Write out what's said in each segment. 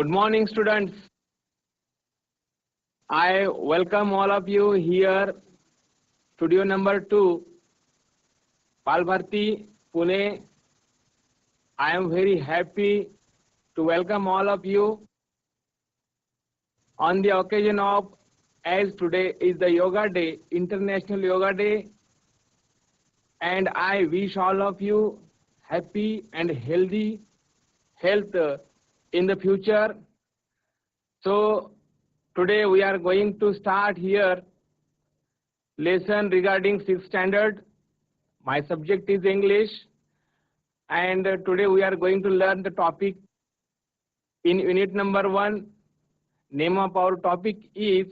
Good morning, students. I welcome all of you here, studio number two, Palbharti, Pune. I am very happy to welcome all of you on the occasion of as today is the Yoga Day, International Yoga Day, and I wish all of you happy and healthy health in the future. So today we are going to start here lesson regarding sixth standard. My subject is English and today we are going to learn the topic in unit number one. Name of our topic is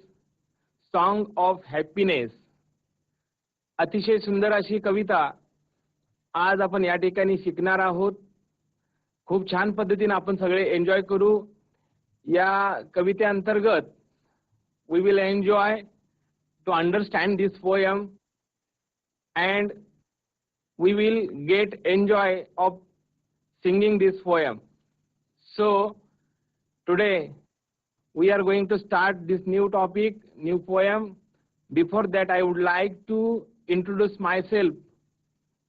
Song of Happiness. अतिशय सुंदर अशी कविता आज आपण या ठिकाणी शिकणार आहोत खूप छान पद्धतीने आपण सगळे एन्जॉय करू. या कविते अंतर्गत we will enjoy to understand this poem and we will get enjoy of singing this poem so today we are going to start this new topic new poem before that I would like to introduce myself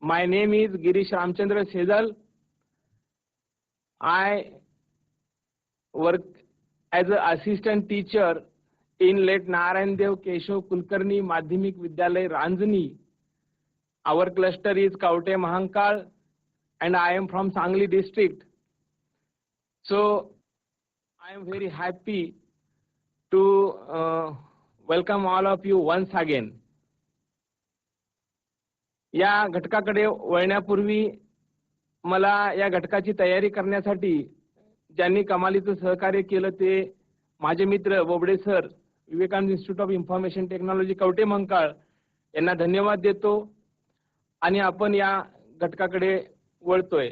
my name is Girish Ramchandra Sejal I work as an assistant teacher in late Narayandev Keshav Kulkarni Madhyamik Vidyalay Ranjani. Our cluster is Kaute Mahankal and I am from Sangli district. So I am very happy to uh, welcome all of you once again. या घटकाकडे वळण्यापूर्वी मला या घटकाची तयारी करण्यासाठी ज्यांनी कमालीचं सहकार्य केलं ते माझे मित्र Bobde sir Vivekanand institute of information technology Kavathe Mahankal यांना धन्यवाद देतो आणि आपण या घटकाकडे वळतोय.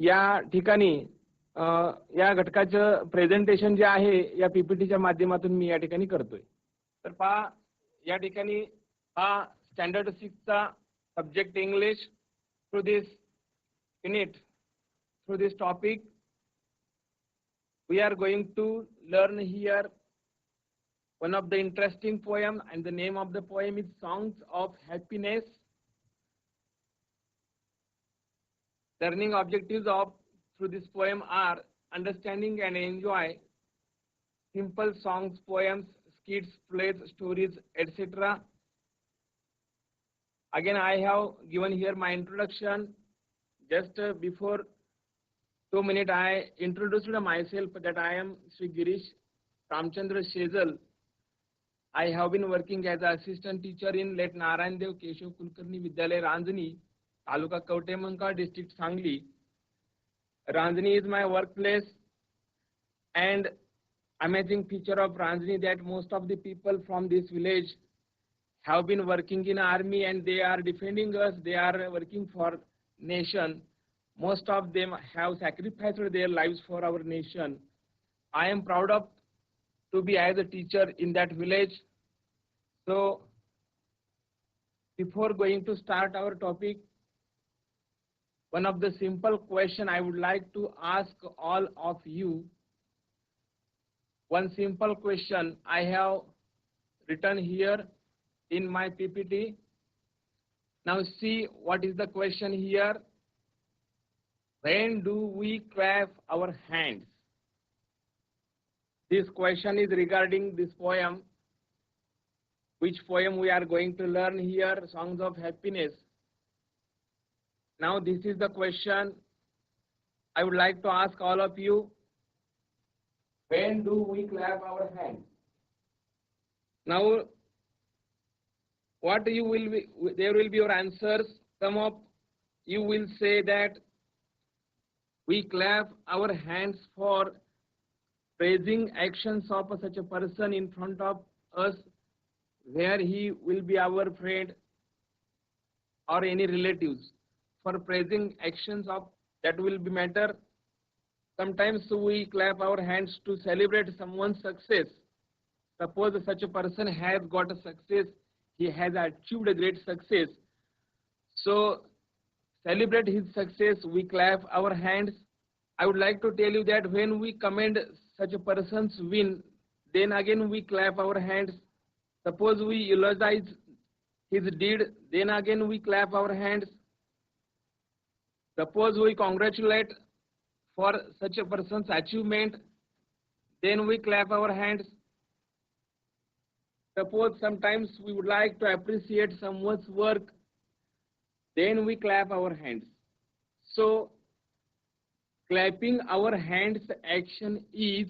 या ठिकाणी या घटकाचं प्रेझेंटेशन जे आहे या पीपीटीच्या माध्यमातून मी या ठिकाणी करतोय. तर पहा या ठिकाणी हा standard सिक्सचा subject English through this unit, through this topic, we are going to learn here one of the interesting poem and the name of the poem is Songs of Happiness. Learning objectives of through this poem are understanding and enjoy simple songs, poems, skits, plays, stories, etc. Again, I have given here my introduction. Just uh, before two minutes, I introduced myself that I am Sri Girish Ramchandra Shezal. I have been working as an assistant teacher in late Narayan Dev Keshav Kulkarni Vidyalay Ranjani, Taluka Kautemanka, District Sangli. Ranjani is my workplace and amazing feature of Ranjani that most of the people from this village have been working in army and they are defending us, they are working for nation. Most of them have sacrificed their lives for our nation. I am proud of to be as a teacher in that village. So before going to start our topic, one of the simple question I would like to ask all of you. One simple question I have written here in my PPT. Now see what is the question here. When do we clap our hands? This question is regarding this poem. Which poem we are going to learn here, Songs of Happiness. Now this is the question I would like to ask all of you. When do we clap our hands? Now, what you will be, there will be your answers. Some of you will say that we clap our hands for praising actions of such a person in front of us where he will be our friend or any relatives for praising actions of that will be matter. Sometimes we clap our hands to celebrate someone's success. Suppose such a person has got a success, he has achieved a great success. So celebrate his success, we clap our hands. I would like to tell you that when we commend such a person's win, then again we clap our hands. Suppose we eulogize his deed, then again we clap our hands. Suppose we congratulate for such a person's achievement, then we clap our hands. Suppose sometimes we would like to appreciate someone's work, then we clap our hands. So, clapping our hands action is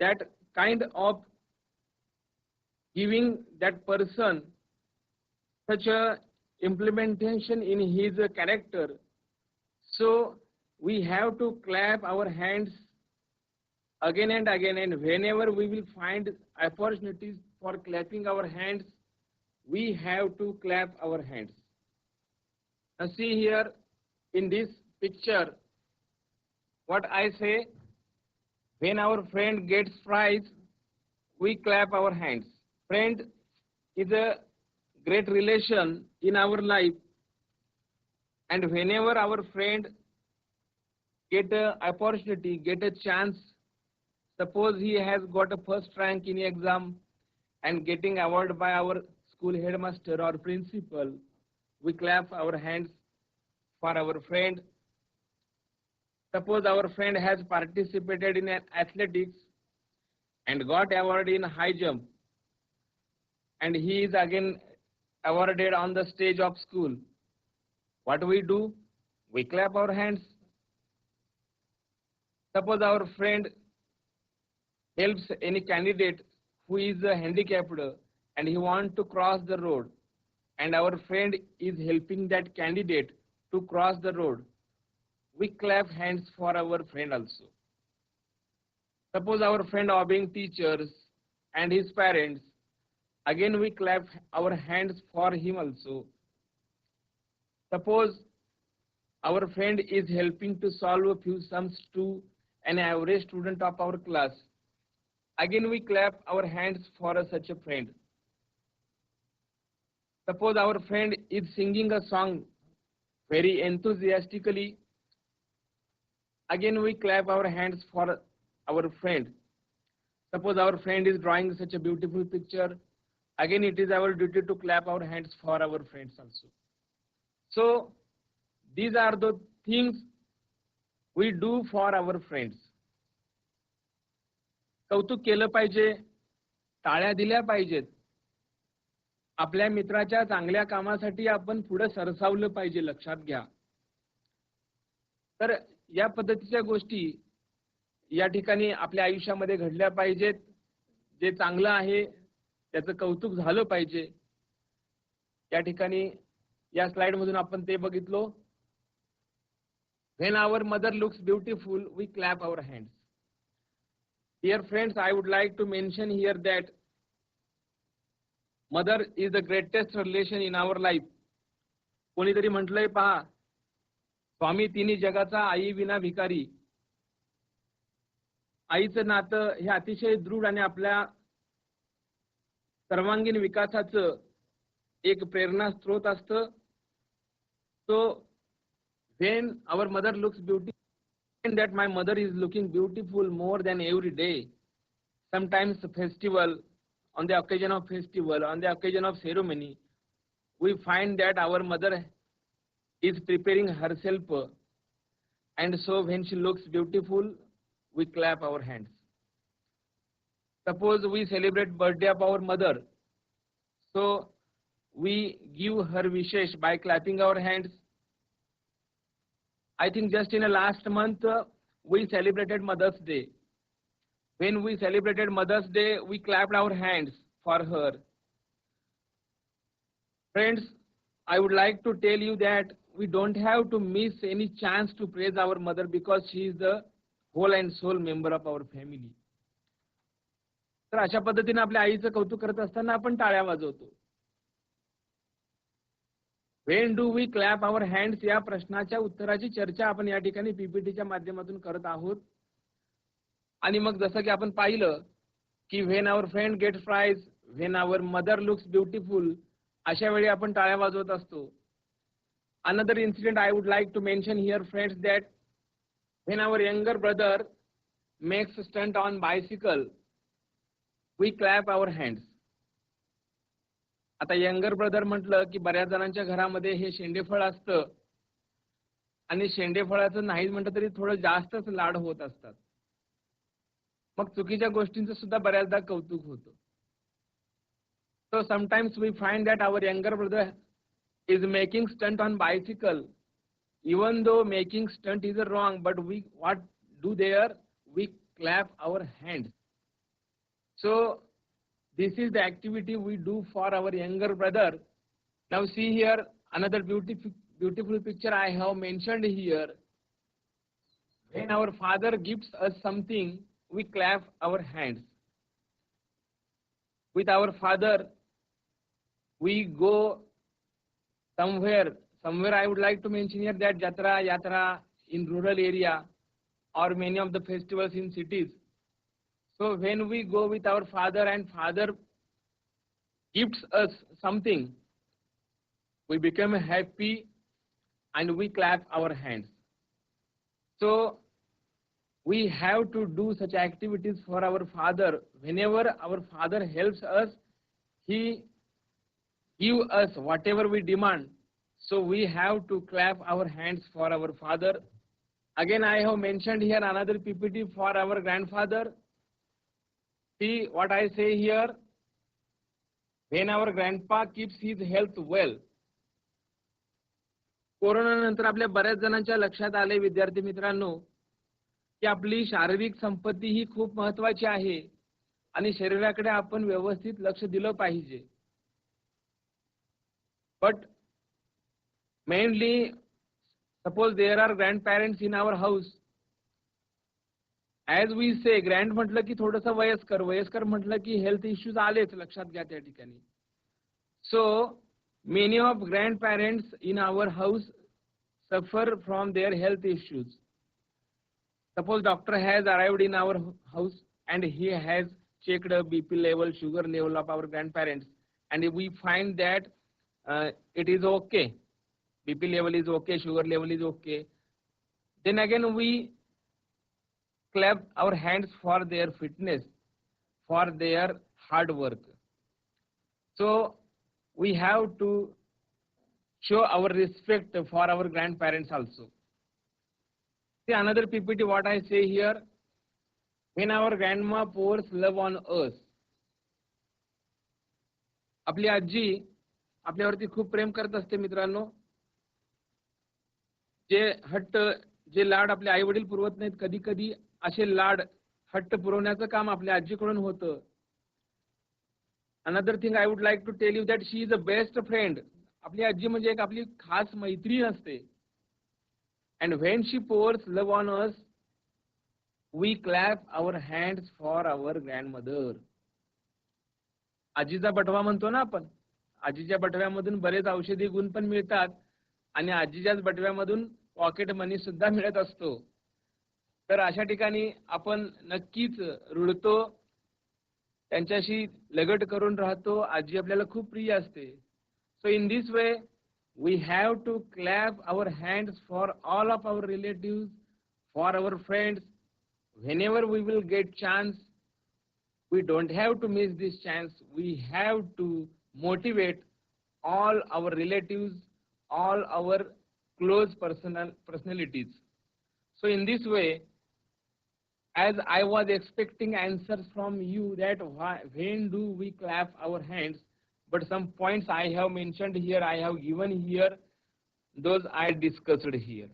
that kind of giving that person such a implementation in his character. So, we have to clap our hands again and again and whenever we will find opportunities for clapping our hands, we have to clap our hands. Now see here in this picture, what I say, when our friend gets prize, we clap our hands. Friend is a great relation in our life and whenever our friend get a opportunity, get a chance, suppose he has got a first rank in exam and getting award by our school headmaster or principal, we clap our hands for our friend. Suppose our friend has participated in athletics and got award in high jump and he is again awarded on the stage of school. What do we do? We clap our hands. Suppose our friend helps any candidate who is uh, handicapped and he wants to cross the road. And our friend is helping that candidate to cross the road. We clap hands for our friend also. Suppose our friend are being teachers and his parents. Again we clap our hands for him also. Suppose our friend is helping to solve a few sums to an average student of our class Again, we clap our hands for a, such a friend. Suppose our friend is singing a song very enthusiastically. Again, we clap our hands for our friend. Suppose our friend is drawing such a beautiful picture. Again, it is our duty to clap our hands for our friends also. So, these are the things we do for our friends. कौतुक केलं पाहिजे टाळ्या दिल्या पाहिजेत. आपल्या मित्राच्या चांगल्या कामासाठी आपण पुढे सरसावलं पाहिजे लक्षात घ्या. तर या पद्धतीच्या गोष्टी या ठिकाणी आपल्या आयुष्यामध्ये घडल्या पाहिजेत. जे चांगलं आहे त्याचं कौतुक झालं पाहिजे. या ठिकाणी या स्लाइड मधून आपण ते बघितलो. When our mother looks beautiful we clap our hands Dear friends, I would like to mention here that mother is the greatest relation in our life कोणीतरी म्हटलंय पहा स्वामी तिन्ही जगाचा आई विना भिकारी आईचं नातं हे अतिशय दृढ आणि आपल्या सर्वांगीण विकासाच एक प्रेरणा स्रोत असत तो when our mother looks beauty that my mother is looking beautiful more than every day. Sometimes festival, on the occasion of festival, on the occasion of ceremony, we find that our mother is preparing herself and so when she looks beautiful, we clap our hands. Suppose we celebrate birthday of our mother, so we give her wishes by clapping our hands I think just in the last month, uh, we celebrated Mother's Day. When we celebrated Mother's Day, we clapped our hands for her. Friends, I would like to tell you that we don't have to miss any chance to praise our mother because she is the whole and soul member of our family. तर अशा पद्धतीने आपल्या आईचं कौतुक करत असताना आपण टाळ्या वाजवतो when do we clap our hands या प्रश्नाच्या उत्तराची चर्चा आपण या ठिकाणी पीपीटीच्या माध्यमातून करत आहोत. आणि मग जसं की आपण पाहिलं की when our friend get prize when our mother looks beautiful अशा वेळी आपण टाळ्या वाजवत असतो. Another incident I would like to mention here friends that when our younger brother makes stunt on bicycle we clap our hands. आता younger brother म्हटलं की बऱ्याच जणांच्या घरामध्ये हे शेंडेफळ असतं. आणि शेंडेफळाचं नाही म्हटलं तरी थोडं जास्तच लाड होत असतात. मग चुकीच्या गोष्टींचं सुद्धा बऱ्याचदा कौतुक होतं. So sometimes we find that our younger brother is making stunt on bicycle even though making stunt is a wrong but we what do there we clap our hand so this is the activity we do for our younger brother. Now see here another beautiful beautiful picture i have mentioned here. When our father gives us something we clap our hands. With our father we go somewhere somewhere i would like to mention here that jatra yatra in rural area or many of the festivals in cities so when we go with our father and father gives us something we become happy and we clap our hands so we have to do such activities for our father whenever our father helps us he give us whatever we demand. So we have to clap our hands for our father. Again, I have mentioned here another PPT for our grandfather. See what I say here? When our grandpa keeps his health well, कोरोनानंतर आपल्या बऱ्याच जणांच्या लक्षात आले विद्यार्थी मित्रांनो की आपली शारीरिक संपत्ती ही खूप महत्वाची आहे आणि शरीराकडे आपण व्यवस्थित लक्ष दिलं पाहिजे but mainly suppose there are grandparents in our house as we say grand म्हटलं की थोडस वयस्कर वयस्कर म्हटलं की हेल्थ इश्यूज आलेच लक्षात घ्या त्या ठिकाणी. So many of grandparents in our house suffer from their health issues suppose doctor has arrived in our house and he has checked BP level sugar level of our grandparents and we find that it is okay BP level is okay sugar level is okay then again we clap our hands for their fitness for their hard work so we have to show our respect for our grandparents also see another ppt what i say here when our grandma pours love on us आपली आजी आपल्यावरती खूप प्रेम करत असते मित्रांनो जे हट्ट जे लाड आपले आई वडील पुरवत नाहीत कधी कधी असे लाड हट्ट पुरवण्याचं काम आपल्या आजीकडून होतं. Another thing I would like to tell you that she is a best friend आपली आजी म्हणजे एक आपली खास मैत्रीण असते and when she pours love on us we clap our hand for our grand आजीचा बटवा म्हणतो ना आपण आजीच्या बटव्यामधून बरेच औषधी गुण पण मिळतात आणि आजीच्याच बटव्यामधून पॉकेट मनी सुद्धा मिळत असतो. तर अशा ठिकाणी आपण नक्कीच रुडतो त्यांच्याशी लगट करून राहतो. आजी आपल्याला खूप प्रिय असते. So in this way we have to clap our hand for all of our relative for our friends whenever we will get chance we don't have to miss this chance we have to motivate all our relative all our close personal personalities so in this way as i was expecting answers from you that why, when do we clap our hands but some points I have mentioned here, I have given here, those I discussed here.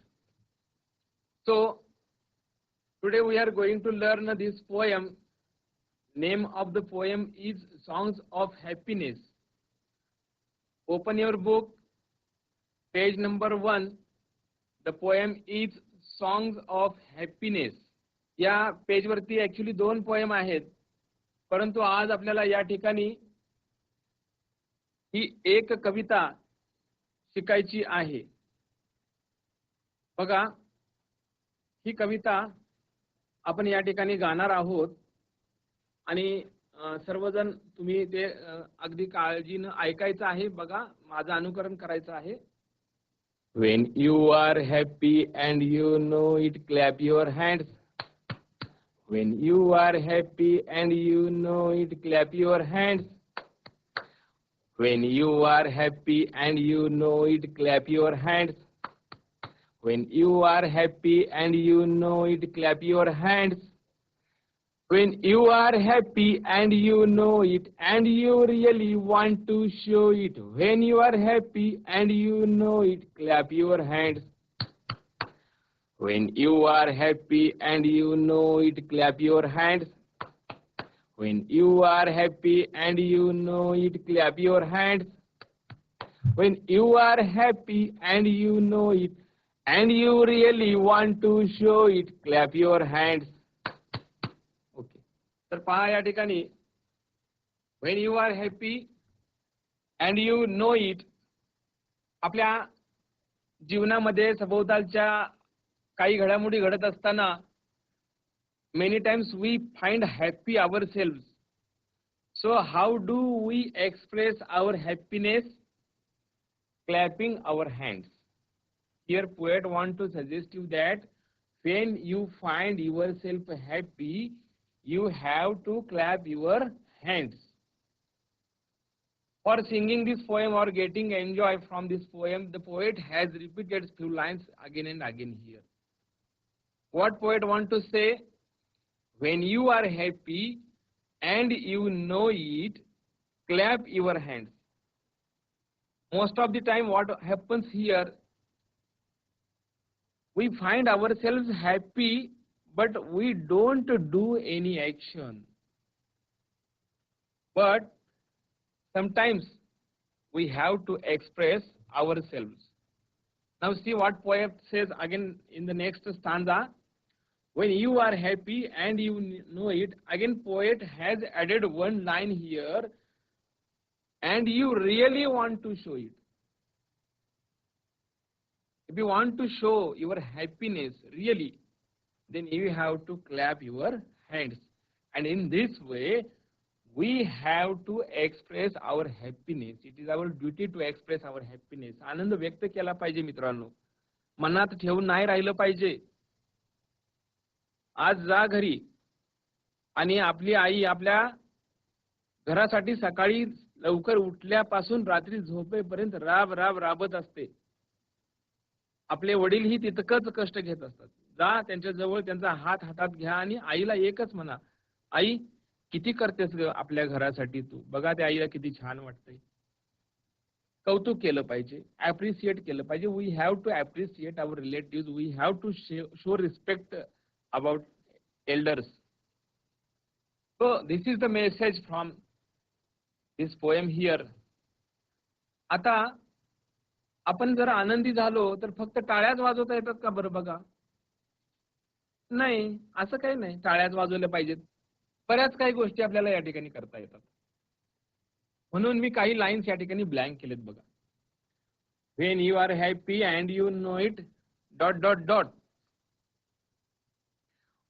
So, today we are going to learn this poem. Name of the poem is Songs of Happiness. Open your book, page number one. The poem is Songs of Happiness. या पेजवरती actually दोन poem आहेत. परंतु आज आपल्याला या ठिकाणी ही एक कविता शिकायची आहे. बघा ही कविता आपण या ठिकाणी गाणार आहोत. आणि सर्वजण तुम्ही ते अगदी काळजीनं ऐकायचं आहे. बघा माझं अनुकरण करायचं आहे. When you are happy and you know it clap your hands When you are happy and you know it, clap your hands. When you are happy and you know it, clap your hands. When you are happy and you know it, clap your hands. When you are happy and you know it and you really want to show it. When you are happy and you know it, clap your hands. When you are happy and you know it, clap your hands. When you are happy and you know it, clap your hands. When you are happy and you know it and you really want to show it, clap your hands. Okay तर पहा या ठिकाणी when you are happy and you know it आपल्या जीवनामध्ये सभोवतालच्या काही घडामोडी घडत असताना many times we find happy our self so how do we express our happiness clapping our hands here poet want to suggest you that when you find yourself happy, you have to clap your hands. For singing this poem or getting enjoy from this poem, the poet has repeated few lines again and again here. what poet want to say? When you are happy and you know it, clap your hands. Most of the time what happens here, we find ourselves happy, but we don't do any action. But sometimes we have to express ourselves. Now see what poet says again in the next stanza When you are happy and you know it, again poet has added one line here, and you really want to show it. If you want to show your happiness really, then you have to clap your hands. And in this way, we have to express our happiness. It is our duty to express our happiness. आनंद व्यक्त केला पाहिजे मित्रांनो मनात ठेवून नाही राहिलं पाहिजे आज जा घरी. आणि आपली आई आपल्या घरासाठी सकाळी लवकर उठल्यापासून रात्री झोपेपर्यंत राब राब राबत असते. आपले वडीलही तितकंच कष्ट घेत असतात. जा त्यांच्या जवळ त्यांचा हात हातात घ्या आणि आईला एकच म्हणा आई किती करतेस ग आपल्या घरासाठी तू? बघा त्या आईला किती छान वाटतंय. कौतुक केलं पाहिजे ऍप्रिसिएट केलं पाहिजे. We have to appreciate our relative we have to show respect about elders So this is the message from this poem here आता आपण जर आनंदी झालो तर फक्त टाळ्याच वाजवता येतात का बरं बघा? नाही असं काही नाही. टाळ्याच वाजवल्या पाहिजेत. बऱ्याच काही गोष्टी आपल्याला या ठिकाणी करता येतात. म्हणून मी काही लाईन्स या ठिकाणी ब्लँक केलेत बघा. When you are happy and you know it dot dot dot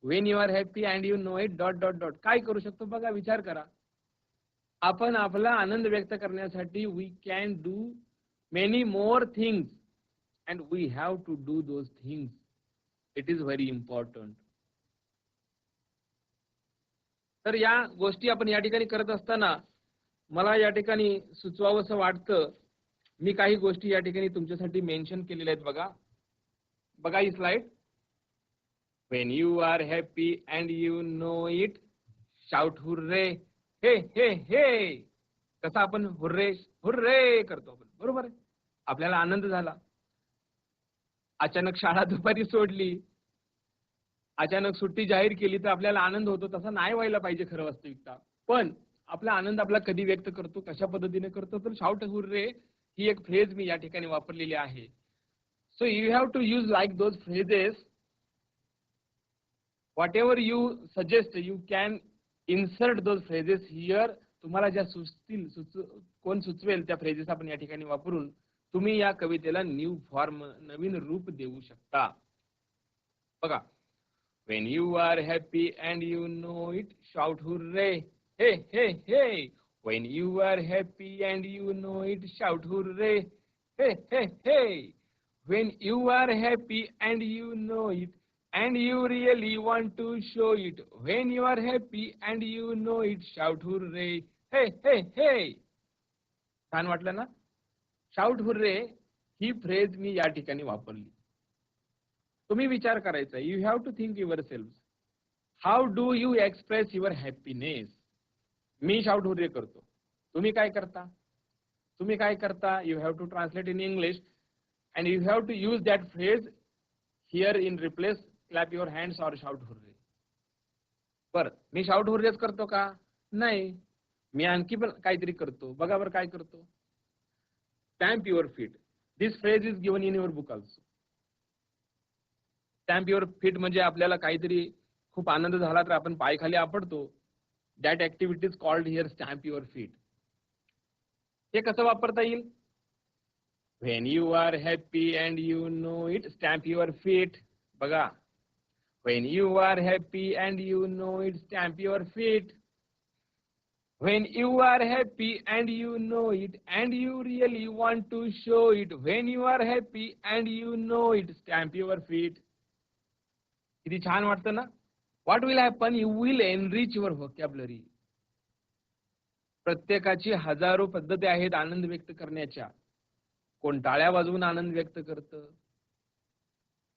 when you are happy and you know it dot dot dot काय करू शकतो? बघा विचार करा. आपण आपला आनंद व्यक्त करण्यासाठी we can do many more things and we have to do those things it is very important तर या गोष्टी आपण या ठिकाणी करत असताना मला या ठिकाणी सुचवावंसं वाटतं. मी काही गोष्टी या ठिकाणी तुमच्यासाठी मेन्शन केलेल्या आहेत बघा. बघा ही slide When you are happy and you know it shout hooray hey hey hey कसा आपण हुर्रे हुर्रे करतो आपण. बरोबर आहे? आपल्याला आनंद झाला. अचानक शाळा दुपारी सोडली. अचानक सुट्टी जाहीर केली तर आपल्याला आनंद होतो. तसा नाही व्हायला पाहिजे खरं वास्तविकता. पण आपला आनंद आपला कधी व्यक्त करतो कशा पद्धतीने करतो तर शाउट हुर्रे ही एक फ्रेज मी या ठिकाणी वापरलेली आहे. So you have to use like those phrases whatever you suggest you can insert those phrases here तुम्हाला ज्या सुचतील सुच कोण सुचवेल त्या फ्रेजेस आपण या ठिकाणी वापरून तुम्ही या कवितेला न्यू फॉर्म नवीन रूप देऊ शकता. बघा. When you are happy and you know it shout hooray hey hey hey when you are happy and you know it shout hooray hey hey hey when you are happy and you know it and you really want to show it. When you are happy and you know it shout hooray. hey hey hey. छान वाटलं ना? Shout hurray ही phrase मी या ठिकाणी वापरली. तुम्ही विचार करायचा. You have to think yourself how do you express your happiness me shout hurray करतो. तुम्ही काय करता? तुम्ही काय करता? You have to translate in English and you have to use that phrase here in replace clap your hands or shout hooray बर मी shout हुर्रेच करतो का? नाही. मी आणखी पण काहीतरी करतो. बघा बरं काय करतो. Stamp your feet this phrase is given in your book also stamp your feet म्हणजे आपल्याला काहीतरी खूप आनंद झाला तर आपण पायखाली आपडतो that activity is called here stamp your feet हे कसं वापरता येईल? When you are happy and you know it stamp your feet बघा When you are happy and you know it, stamp your feet. when you are happy and you know it and you really want to show it when you are happy and you know it stamp your feet किती छान वाटतं ना what will happen you will enrich your vocabulary प्रत्येकाची हजारो पद्धती आहेत आनंद व्यक्त करण्याच्या कोण टाळ्या वाजवून आनंद व्यक्त करतं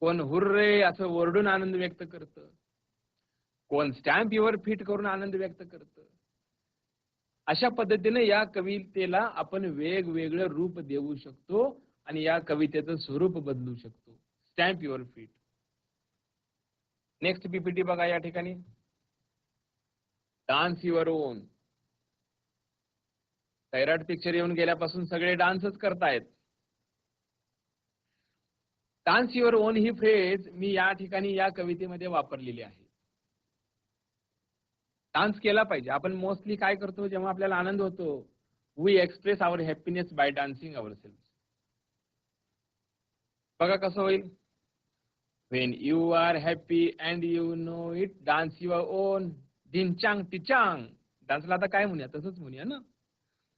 कोण हुर्रे असं ओरडून आनंद व्यक्त करत. कोण स्टॅम्प युअर फिट करून आनंद व्यक्त करतं. अशा पद्धतीने या कवितेला आपण वेगवेगळं रूप देऊ शकतो आणि या कवितेचं स्वरूप बदलू शकतो. Stamp your feet next PPT बघा या ठिकाणी. Dance your own Sairat picture येऊन गेल्यापासून सगळे डान्सच करतायत. डान्स युअर ओन ही फ्रेज मी या ठिकाणी या कवितेमध्ये वापरलेली आहे. डान्स केला पाहिजे. आपण मोस्टली काय करतो? जेव्हा आपल्याला आनंद होतो we express our happiness by dancing ourself बघा कसं होईल. When you are happy and you know it dance your own डिंचांग टिचांग डान्सला आता काय म्हणूया? तसंच म्हणूया ना.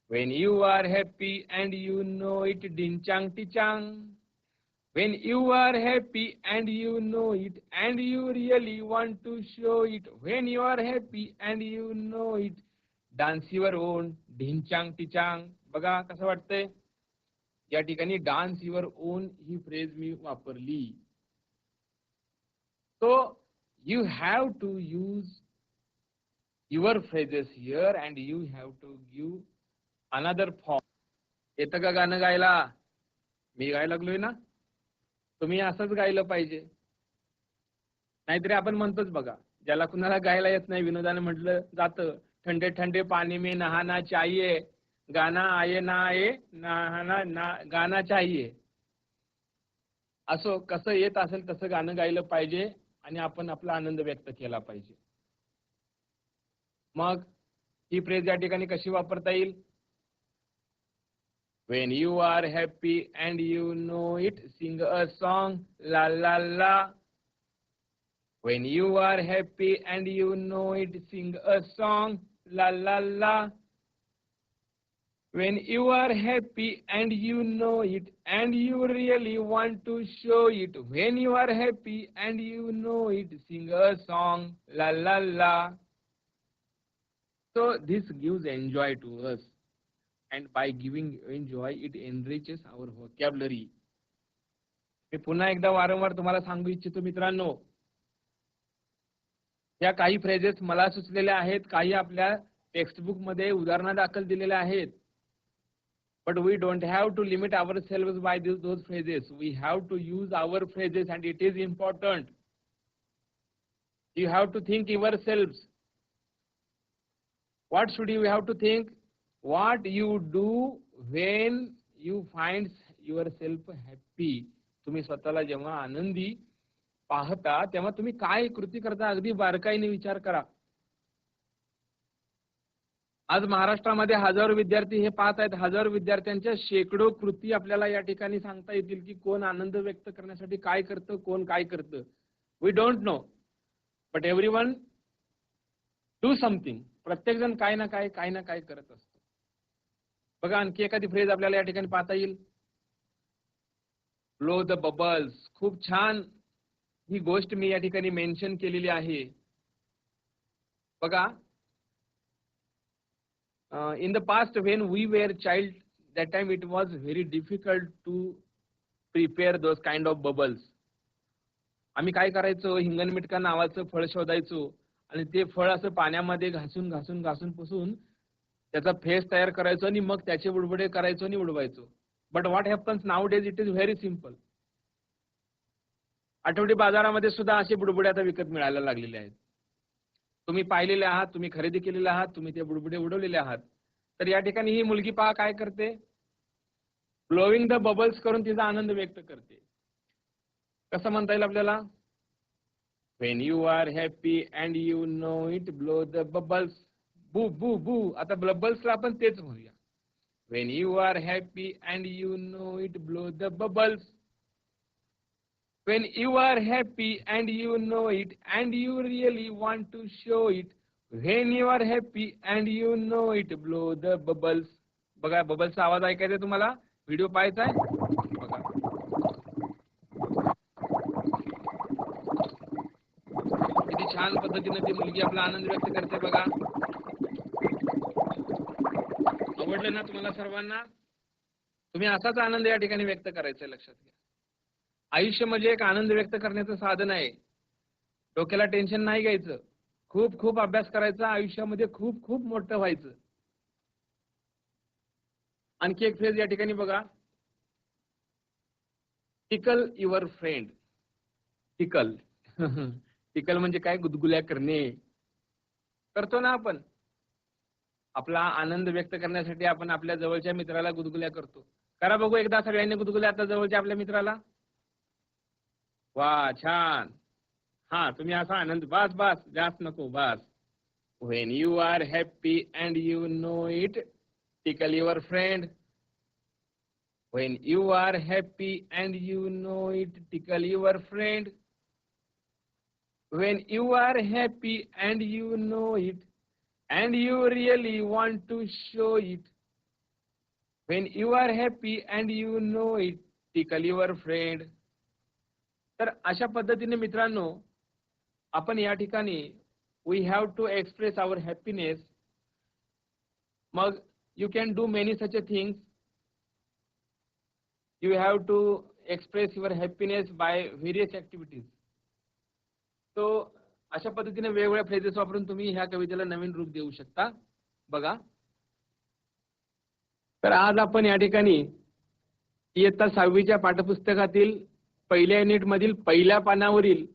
When you are happy and you know it डिनचांग टिचांग when you are happy and you know it and you really want to show it when you are happy and you know it dance your own ढिंचांग टिचांग बघा कसं वाटतंय या ठिकाणी dance your own ही phrase मी वापरली so you have to use your phrases here and you have to give another form येतं का गाणं गायला मी गायला लागलोय ना तुम्ही असंच गायलं पाहिजे. नाहीतरी आपण म्हणतोच बघा ज्याला कुणाला गायला येत नाही विनोदाने म्हटलं जातं थंडे थंडे पाणी मी नहाना चाहिए गाना आये ना आये नहाना ना गाना चाहिए. असो कसं येत असेल तसं गाणं गायलं पाहिजे आणि आपण आपला आनंद व्यक्त केला पाहिजे. मग ही प्रेस या ठिकाणी कशी वापरता येईल? When you are happy and you know it, sing a song, la la la. When you are happy and you know it, sing a song, la la la. When you are happy and you know it, and you really want to show it, when you are happy and you know it, sing a song, la la la. So this gives enjoy to us. And by giving enjoy it enriches our vocabulary मी पुन्हा एकदा वारंवार तुम्हाला सांगू इच्छितो मित्रांनो या काही phrases मला सुचलेल्या आहेत काही आपल्या टेक्स्टबुकमध्ये उदाहरणादाखल दिलेल्या आहेत. But we don't have to limit ourself by this those phrases we have to use our phrases and it is important you have to think yourself what should you have to think what you do when you find yourself happy तुम्ही स्वतःला जेव्हा आनंदी पाहता तेव्हा तुम्ही काय कृती करता अगदी बारकाईने विचार करा. आज महाराष्ट्रामध्ये हजारो विद्यार्थी हे पाहत आहेत. हजारो विद्यार्थ्यांच्या शेकडो कृती आपल्याला या ठिकाणी सांगता येतील की कोण आनंद व्यक्त करण्यासाठी काय करतं कोण काय करतं. We don't know but everyone do something प्रत्येक जण काय ना काय काय ना काय करत असतो. बघा आणखी एखादी फ्रेज आपल्याला या ठिकाणी पाहता येईल. ब्लो द बबल्स खूप छान ही गोष्ट मी या ठिकाणी मेन्शन केलेली आहे. बघा. In the past when we were child that time it was very difficult to prepare those kind of bubbles आम्ही काय करायचो? हिंगणमिटका नावाचं फळ शोधायचो. आणि ते फळ असं पाण्यामध्ये घासून घासून घासून पुसून त्याचा फेस तयार करायचो आणि मग त्याचे बुडबुडे करायचो आणि उडवायचो. But what happens nowadays it is very simple आठवडी बाजारामध्ये सुद्धा असे बुडबुडे आता विकत मिळायला लागलेले आहेत. तुम्ही पाहिलेले आहात तुम्ही खरेदी केलेले आहात तुम्ही ते बुडबुडे उडवलेले आहात. तर या ठिकाणी ही मुलगी पहा काय करते? ब्लोविंग द बबल्स करून तिचा आनंद व्यक्त करते. कसं म्हणता येईल आपल्याला? When you are happy and you know it blow the bubbles बू बू बू. आता बबल्सला आपण तेच म्हणूया. When you are happy and you know it blow the bubbles when you are happy and you know it and you really want to show it when you are happy and you know it blow the bubbles बघा बबल्सचा आवाज ऐकायचा तुम्हाला? Video पाहायचा आहे? बघा. किती छान पद्धतीने ती मुलगी आपला आनंद व्यक्त करते बघा. आवडले ना तुम्हाला सर्वांना? तुम्ही असाच आनंद या ठिकाणी व्यक्त करायचा लक्षात घ्या. आयुष्य म्हणजे एक आनंद व्यक्त करण्याचं साधन आहे. डोक्याला टेन्शन नाही घ्यायचं. खूप खूप अभ्यास करायचा आयुष्यामध्ये खूप खूप मोठं व्हायचं. आणखी एक फ्रेज या ठिकाणी बघा. Tickle your friend tickle tickle म्हणजे काय? गुदगुल्या करणे. करतो ना आपण. आपला आनंद व्यक्त करण्यासाठी आपण आपल्या जवळच्या मित्राला गुदगुल्या करतो. करा बघू एकदा सगळ्यांनी गुदगुल्या आता जवळच्या आपल्या मित्राला. वा छान. हा तुम्ही असा आनंद बस बस जास्त नको बस. When you are happy and you know it tickle your friend when you are happy and you know it tickle your friend when you are happy and you know it and you really want to show it when you are happy and you know it, tickle your friend तर अशा पद्धतीने मित्रांनो आपण या ठिकाणी we have to express our happiness मग you can do many such a things you have to express your happiness by various activities तो अशा पद्धतीने वेगवेगळ्या फ्रेजेस वापरून तुम्ही ह्या कवितेला नवीन रूप देऊ शकता. बघा. तर आज आपण या ठिकाणी इयत्ता सहावीच्या पाठपुस्तकातील पहिल्या युनिट मधील पहिल्या पानावरील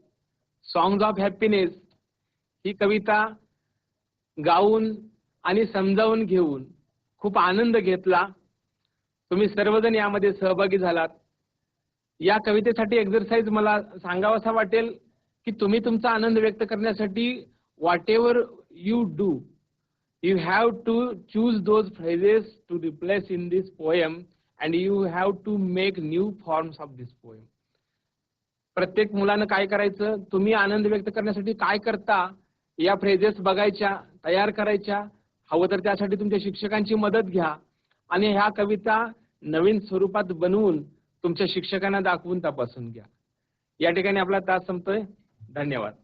सॉंग्स ऑफ हॅपीनेस ही कविता गाऊन आणि समजावून घेऊन खूप आनंद घेतला. तुम्ही सर्वजण यामध्ये सहभागी झालात. या कवितेसाठी एक्झरसाइज मला सांगावासा वाटेल. की तुम्ही तुमचा आनंद व्यक्त करण्यासाठी whatever you do you have to choose those phrases to replace in this poem and you have to make new forms of this poem प्रत्येक मुलानं काय करायचं? तुम्ही आनंद व्यक्त करण्यासाठी काय करता? या फ्रेजेस बघायच्या तयार करायच्या. हवं तर त्यासाठी तुमच्या शिक्षकांची मदत घ्या आणि ह्या कविता नवीन स्वरूपात बनवून तुमच्या शिक्षकांना दाखवून तपासून घ्या. या ठिकाणी आपला तास संपतोय. धन्यवाद